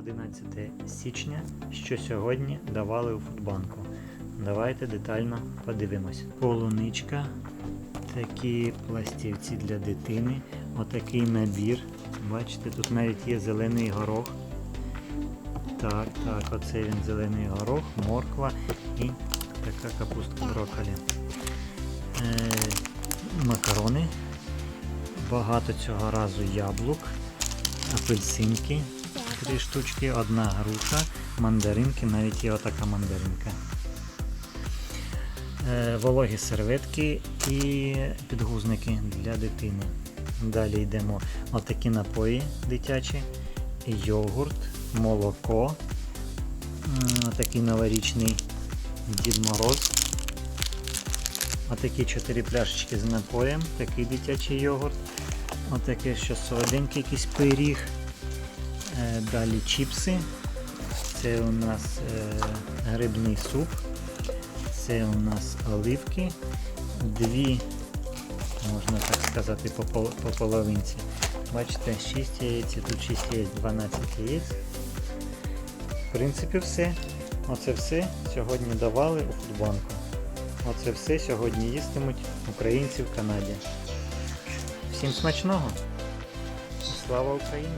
11 січня, що сьогодні давали у фудбанку. Давайте детально подивимось. Полуничка, такі пластівці для дитини, отакий набір. Бачите, тут навіть є зелений горох. Так, так, оце він зелений горох, морква і така капустка брокколі. Е, макарони. Багато цього разу яблук, апельсинки, три штучки, одна груша, мандаринки, навіть є отака мандаринка. Е, вологі серветки і підгузники для дитини. Далі йдемо отакі напої дитячі, йогурт, молоко, м, такий новорічний Дід Мороз. Отакі 4 пляшечки з напоєм, такий дитячий йогурт. Отаке що солоденький якийсь пиріг. Е, Далі чіпси. Це у нас е, грибний суп. Це у нас оливки. Дві, можна так сказати, по, пол- по половинці. Бачите, 6 яєць, тут 6 яєць, 12 яєць. В принципі, все. Оце все сьогодні давали у фудбанку. Оце все сьогодні їстимуть українці в Канаді. Всім смачного! Слава Україні!